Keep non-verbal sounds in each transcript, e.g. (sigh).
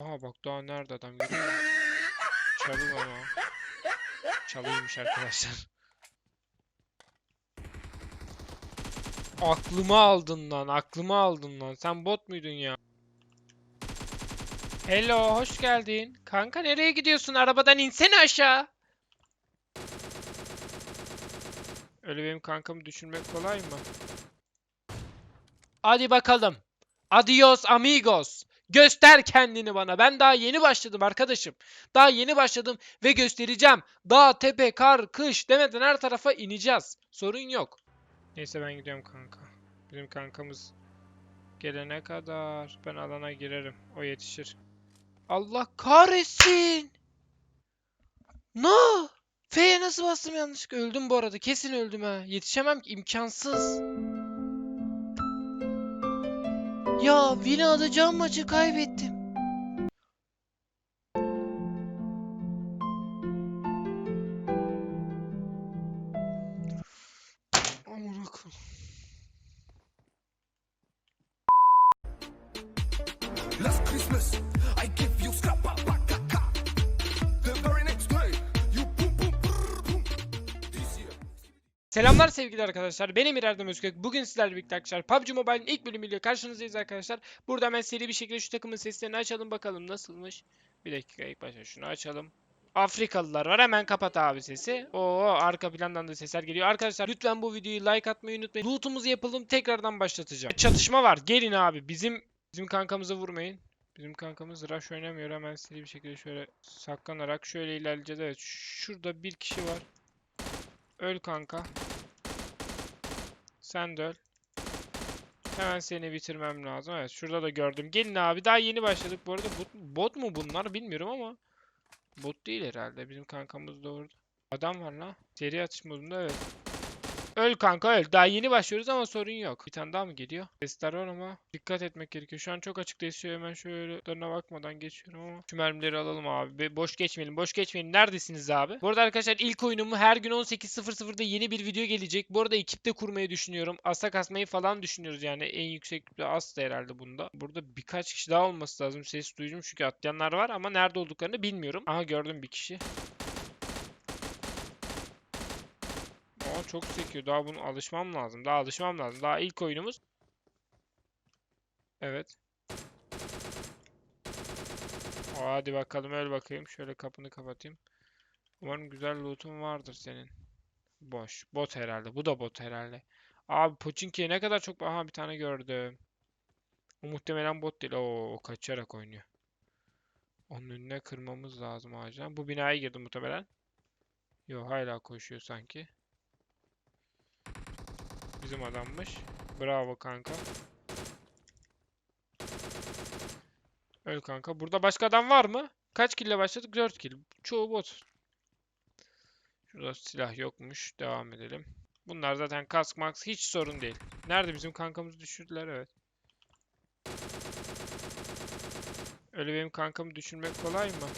Aha bak daha nerede adam görüyor musun? Çalı. Çalıymış arkadaşlar. Aklımı aldın lan, aklımı aldın lan. Sen bot muydun ya? Hello, hoş geldin. Kanka nereye gidiyorsun? Arabadan insene aşağı. Öyle benim kankamı düşünmek kolay mı? Hadi bakalım. Adios amigos. Göster kendini bana. Ben daha yeni başladım arkadaşım. Daha yeni başladım ve göstereceğim. Dağ, tepe, kar, kış demeden her tarafa ineceğiz. Sorun yok. Neyse ben gidiyorum kanka. Bizim kankamız gelene kadar ben alana girerim. O yetişir. Allah kahretsin. No. F'ye nasıl bastım yanlışlıkla? Öldüm bu arada. Kesin öldüm ha. Yetişemem ki. imkansız. Ya win alacağım maçı kaybettim. Selamlar sevgili arkadaşlar. Ben Emir Erdem Özkök. Bugün sizlerle birlikte arkadaşlar PUBG Mobile'in ilk bölümüyle karşınızdayız arkadaşlar. Burada hemen seri bir şekilde şu takımın seslerini açalım bakalım nasılmış. Bir dakika ilk başta şunu açalım. Afrikalılar var. Hemen kapat abi sesi. Oo arka plandan da sesler geliyor. Arkadaşlar lütfen bu videoyu like atmayı unutmayın. Loot'umuzu yapalım. Tekrardan başlatacağım. Çatışma var. Gelin abi. Bizim bizim kankamızı vurmayın. Bizim kankamız rush oynamıyor. Hemen seri bir şekilde şöyle saklanarak şöyle ilerleyeceğiz. Evet. Şurada bir kişi var. Öl kanka. Sen de öl. Hemen seni bitirmem lazım. Evet şurada da gördüm. Gelin abi daha yeni başladık. Bu arada bot, bot mu bunlar bilmiyorum ama. Bot değil herhalde. Bizim kankamız orada. Adam var la. Seri atış modunda evet. Öl kanka öl. Daha yeni başlıyoruz ama sorun yok. Bir tane daha mı geliyor? Sesler var ama dikkat etmek gerekiyor. Şu an çok açık değişiyor. Hemen şöyle dönüne bakmadan geçiyorum ama. Şu mermileri alalım abi. Be- Boş geçmeyelim. Boş geçmeyelim. Neredesiniz abi? Bu arada arkadaşlar ilk oyunumu her gün 18.00'da yeni bir video gelecek. Bu arada ekipte kurmayı düşünüyorum. Asa kasmayı falan düşünüyoruz yani. En yüksek bir as herhalde bunda. Burada birkaç kişi daha olması lazım. Ses duydum çünkü atlayanlar var ama nerede olduklarını bilmiyorum. Aha gördüm bir kişi. Aa çok sekiyor. Daha bunu alışmam lazım. Daha alışmam lazım. Daha ilk oyunumuz. Evet. Aa, Hadi bakalım öl bakayım. Şöyle kapını kapatayım. Umarım güzel loot'un vardır senin. Boş. Bot herhalde. Bu da bot herhalde. Abi Pochinki'ye ne kadar çok... Aha bir tane gördüm. O muhtemelen bot değil. Oo, kaçarak oynuyor. Onun önüne kırmamız lazım acilen. Bu binaya girdi muhtemelen. Yo hala koşuyor sanki. Bizim adammış. Bravo kanka. Öl kanka. Burada başka adam var mı? Kaç kille başladık? 4 kill. Çoğu bot. Şurada silah yokmuş. Devam edelim. Bunlar zaten kask max hiç sorun değil. Nerede bizim kankamızı düşürdüler evet. Öyle benim kankamı düşürmek kolay mı?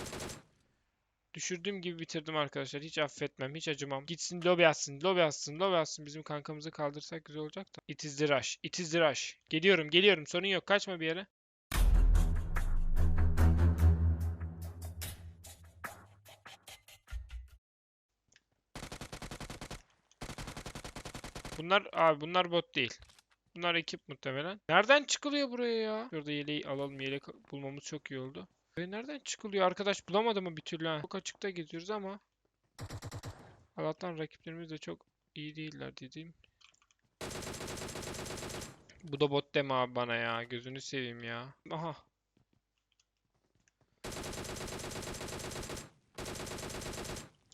Düşürdüğüm gibi bitirdim arkadaşlar. Hiç affetmem, hiç acımam. Gitsin lobi atsın, lobi atsın, lobi atsın. Bizim kankamızı kaldırsak güzel olacak da. It is the rush, it is the rush. Geliyorum, geliyorum. Sorun yok. Kaçma bir yere. Bunlar, abi bunlar bot değil. Bunlar ekip muhtemelen. Nereden çıkılıyor buraya ya? Şurada yeleği alalım. Yelek bulmamız çok iyi oldu. Ve nereden çıkılıyor? Arkadaş bulamadı mı bir türlü? Çok açıkta geziyoruz ama. Allah'tan rakiplerimiz de çok iyi değiller dediğim. Bu da bot deme abi bana ya. Gözünü seveyim ya. Aha.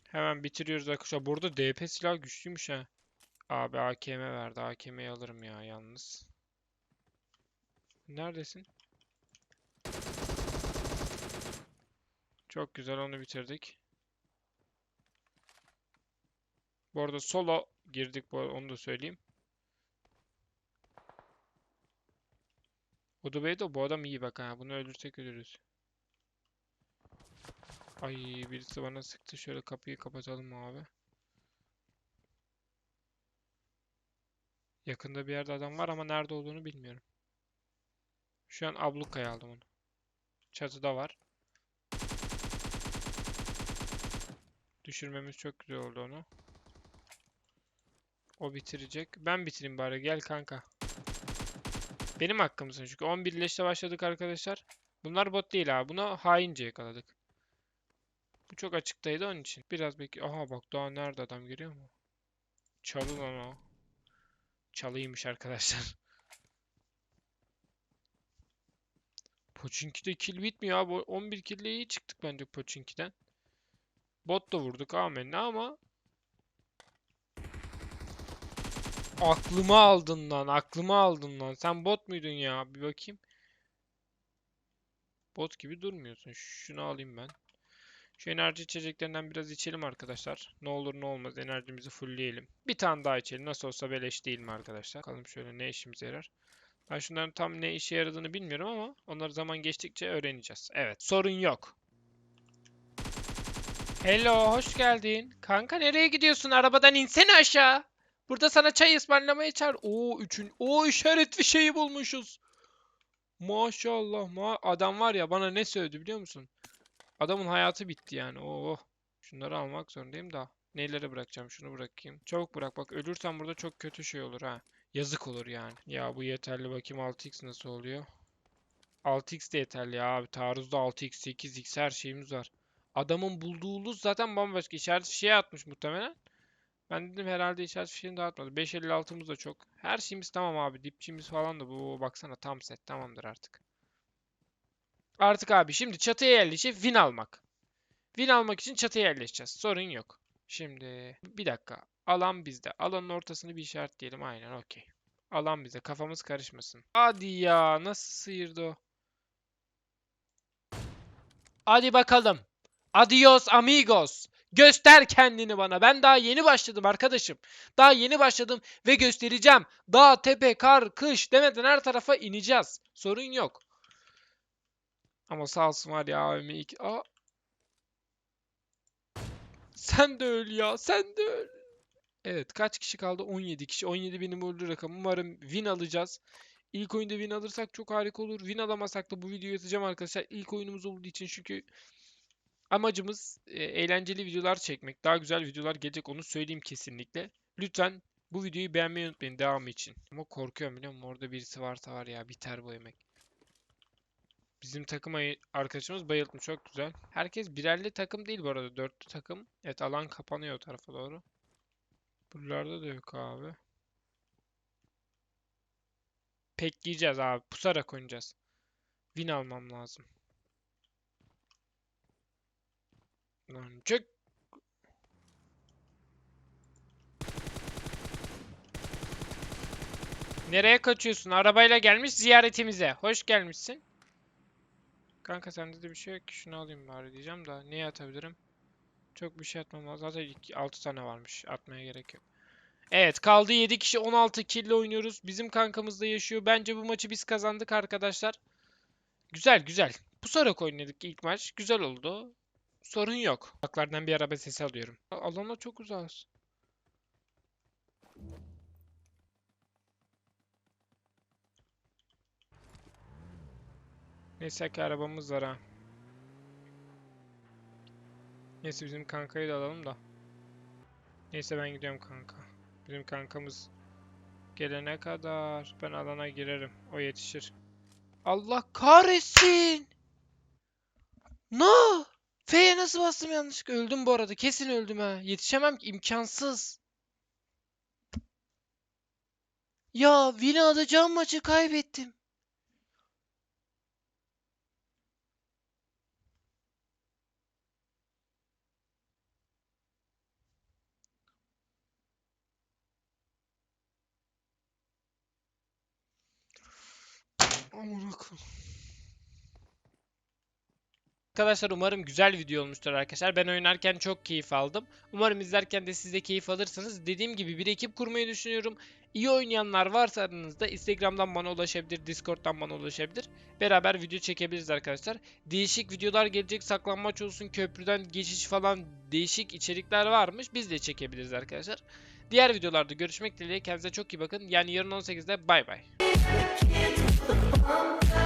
Hemen bitiriyoruz arkadaşlar. Burada DP silah güçlüymüş ha. Abi AKM verdi. AKM'yi alırım ya yalnız. Neredesin? Çok güzel onu bitirdik. Bu arada solo girdik bu onu da söyleyeyim. Udubey de bu adam iyi bak ha. Bunu öldürsek ölürüz. Ay birisi bana sıktı. Şöyle kapıyı kapatalım abi. Yakında bir yerde adam var ama nerede olduğunu bilmiyorum. Şu an ablukaya aldım onu. Çatıda var. Düşürmemiz çok güzel oldu onu. O bitirecek. Ben bitireyim bari. Gel kanka. Benim hakkımsın çünkü 11 leşle başladık arkadaşlar. Bunlar bot değil abi. Buna haince yakaladık. Bu çok açıktaydı onun için. Biraz bekle. Aha bak daha nerede adam görüyor mu? Çalı lan o. Çalıymış arkadaşlar. (laughs) Pochinki'de kill bitmiyor abi. 11 kill ile iyi çıktık bence Pochinki'den. Bot da vurduk amenna ama Aklımı aldın lan. Aklımı aldın lan. Sen bot muydun ya? Bir bakayım. Bot gibi durmuyorsun. Şunu alayım ben. Şu enerji içeceklerinden biraz içelim arkadaşlar. Ne olur ne olmaz enerjimizi fullleyelim. Bir tane daha içelim. Nasıl olsa beleş değil mi arkadaşlar? Bakalım şöyle ne işimize yarar. Ben şunların tam ne işe yaradığını bilmiyorum ama onları zaman geçtikçe öğreneceğiz. Evet, sorun yok. Hello, hoş geldin. Kanka nereye gidiyorsun? Arabadan insene aşağı. Burada sana çay ısmarlamaya çağır. Oo, üçün. Oo, işaret bir şeyi bulmuşuz. Maşallah. Ma Adam var ya bana ne söyledi biliyor musun? Adamın hayatı bitti yani. Oo. Şunları almak zorundayım da. Neleri bırakacağım? Şunu bırakayım. Çabuk bırak. Bak ölürsem burada çok kötü şey olur ha. Yazık olur yani. Ya bu yeterli bakayım 6x nasıl oluyor? 6x de yeterli ya abi. Taarruzda 6x, 8x her şeyimiz var. Adamın bulduğu loot zaten bambaşka. İşaret fişeği atmış muhtemelen. Ben dedim herhalde işaret fişeğini dağıtmadı. 5.56'mız da çok. Her şeyimiz tamam abi. Dipçimiz falan da bu. Baksana tam set. Tamamdır artık. Artık abi şimdi çatıya yerleşip win almak. Win almak için çatıya yerleşeceğiz. Sorun yok. Şimdi bir dakika. Alan bizde. Alanın ortasını bir işaretleyelim. Aynen okey. Alan bize. Kafamız karışmasın. Hadi ya. Nasıl sıyırdı o? Hadi bakalım. Adios amigos. Göster kendini bana. Ben daha yeni başladım arkadaşım. Daha yeni başladım ve göstereceğim. Dağ, tepe, kar, kış demeden her tarafa ineceğiz. Sorun yok. Ama sağ olsun var ya abime ilk... Aa. Sen de öl ya. Sen de öl. Evet kaç kişi kaldı? 17 kişi. 17 benim öldü rakam. Umarım win alacağız. İlk oyunda win alırsak çok harika olur. Win alamasak da bu videoyu atacağım arkadaşlar. İlk oyunumuz olduğu için çünkü amacımız e, eğlenceli videolar çekmek. Daha güzel videolar gelecek onu söyleyeyim kesinlikle. Lütfen bu videoyu beğenmeyi unutmayın devamı için. Ama korkuyorum biliyor musun? Orada birisi varsa var ya biter bu yemek. Bizim takım arkadaşımız bayıltmış çok güzel. Herkes birerli takım değil bu arada. Dörtlü takım. Evet alan kapanıyor o tarafa doğru. Buralarda da yok abi. Pekleyeceğiz abi. Pusarak oynayacağız. Win almam lazım. Lan çık. Nereye kaçıyorsun? Arabayla gelmiş ziyaretimize. Hoş gelmişsin. Kanka sende de bir şey yok ki. Şunu alayım bari diyeceğim da. Neye atabilirim? Çok bir şey atmam lazım. Zaten 6 tane varmış. Atmaya gerek yok. Evet kaldı 7 kişi 16 kill oynuyoruz. Bizim kankamız da yaşıyor. Bence bu maçı biz kazandık arkadaşlar. Güzel güzel. Pusarak oynadık ilk maç. Güzel oldu. Sorun yok. Baklardan bir araba sesi alıyorum. Alana çok uzağız. Neyse ki arabamız var ha. Neyse bizim kankayı da alalım da. Neyse ben gidiyorum kanka. Bizim kankamız gelene kadar ben alana girerim. O yetişir. Allah kahretsin. No! F'ye nasıl bastım yanlışlıkla? Öldüm bu arada. Kesin öldüm ha. Yetişemem ki. imkansız. Ya win alacağım maçı kaybettim. Amına koyayım. Arkadaşlar umarım güzel video olmuştur arkadaşlar. Ben oynarken çok keyif aldım. Umarım izlerken de siz de keyif alırsınız. Dediğim gibi bir ekip kurmayı düşünüyorum. İyi oynayanlar varsa aranızda Instagram'dan bana ulaşabilir, Discord'dan bana ulaşabilir. Beraber video çekebiliriz arkadaşlar. Değişik videolar gelecek. Saklanmaç olsun, köprüden geçiş falan değişik içerikler varmış. Biz de çekebiliriz arkadaşlar. Diğer videolarda görüşmek dileğiyle. Kendinize çok iyi bakın. Yani yarın 18'de bay bay. (laughs)